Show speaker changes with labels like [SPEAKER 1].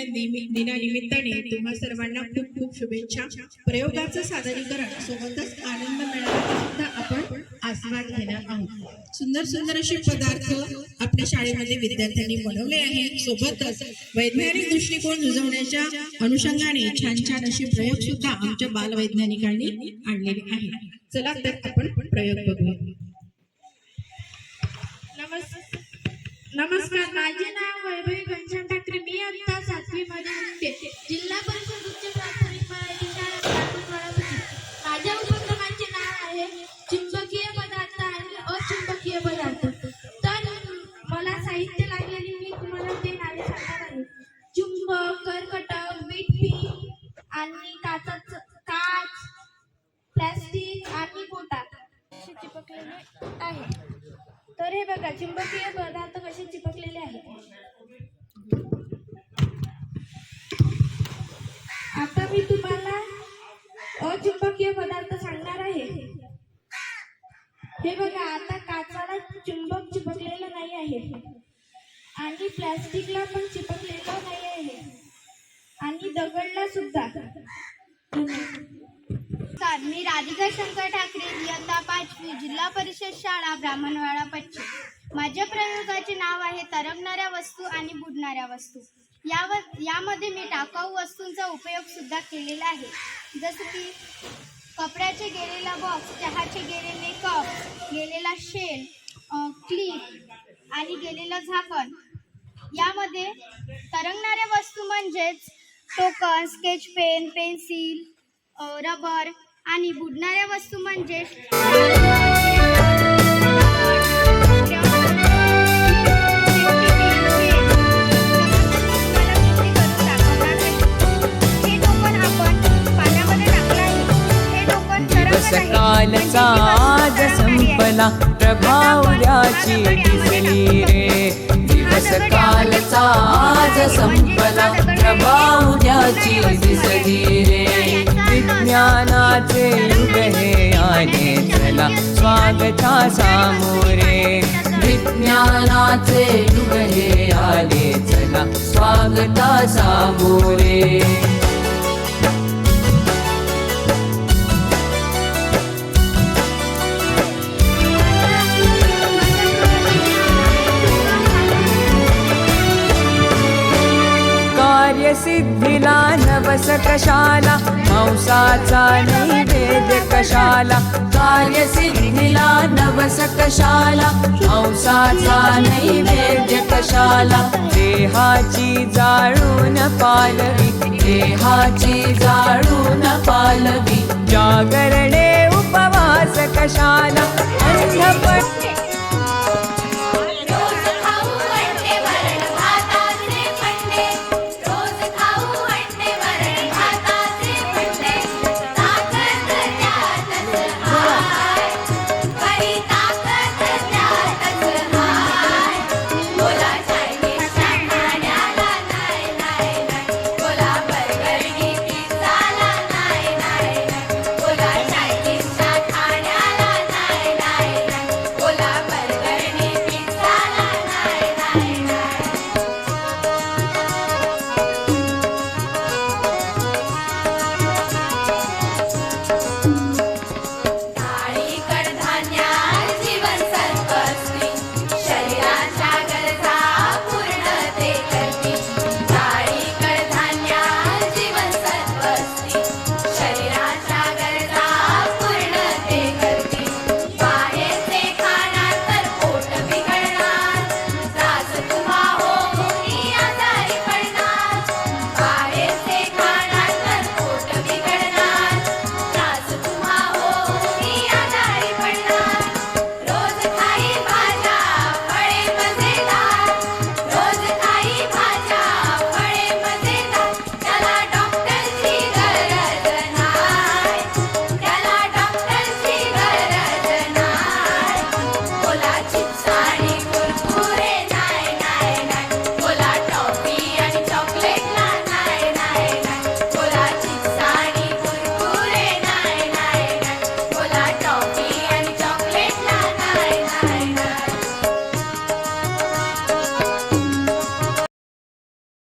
[SPEAKER 1] विज्ञान दिनानिमित्ताने तुम्हा सर्वांना खूप खूप शुभेच्छा. प्रयोगाचं सादरीकरण सोबतच आनंद मेळाव्याचा सुद्धा आपण आस्वाद घेणार आहोत. सुंदर सुंदर असे पदार्थ आपल्या शाळेमध्ये विद्यार्थ्यांनी बनवले आहेत. सोबतच वैज्ञानिक दृष्टिकोन रुजवण्याच्या अनुषंगाने छान छान असे प्रयोग सुद्धा आमच्या बालवैज्ञानिकांनी आणलेले आहेत. चला तर आपण प्रयोग बघूया.
[SPEAKER 2] नमस्कार. नमस्कार. माझे नाव वैभवी घनश्याम ठाकरे. अचुंबकीय पदार्थ. तर मला साहित्य लागलेली मी तुम्हाला ते नावे सांगणार आहे. चुंबक कर्कटक मिठी आणि काचाच काच प्लास्टिक आणि पोटात चिपकलेले आहे. तर हे बघा चुंबकीय हे बघा आता काचाला चुंबक चिपकलेलं नाही आहे. आणि प्लास्टिकला पण चिपकलेलं नाही आहे. आणि दगडला सुद्धा.
[SPEAKER 3] नमस्कार मी राधिका शंकर ठाकरे इयत्ता पाचवी जिल्हा परिषद शाळा ब्राह्मणवाडा पश्चिम. माझ्या प्रयोगाचे नाव आहे तरंगणाऱ्या वस्तू आणि बुडणाऱ्या वस्तू. यावर यामध्ये मी टाकाऊ वस्तूंचा उपयोग सुद्धा केलेला आहे. जसं की कपड्याचे गेलेला बॉक्स चहाचे गेलेले कप गेलेला शेल क्लिप आणि गेलेलं झाकण. यामध्ये तरंगणाऱ्या वस्तू म्हणजेच token sketch pen pencil rubber आणि बुडणाऱ्या वस्तू म्हणजे
[SPEAKER 4] कालचा आज संपला. प्रभावल्याची दिसली रे. दिवस कालचा आज संपला. प्रभावल्याची दिसली रे. विज्ञानाचे युग हे आले चला. स्वागता सामोरे विज्ञानाचे युग हे आले चला. स्वागता सामोरे कार्यसिद्धीला नवस कशाला? मांसाचा नैवेद्य कशाला? कार्यसिद्धीला नवस कशाला? मांसाचा नैवेद्य कशाला? देहाची जाळून पालवी देहाची जाळून पालवी. जागरणे उपवास कशाला? अंधपट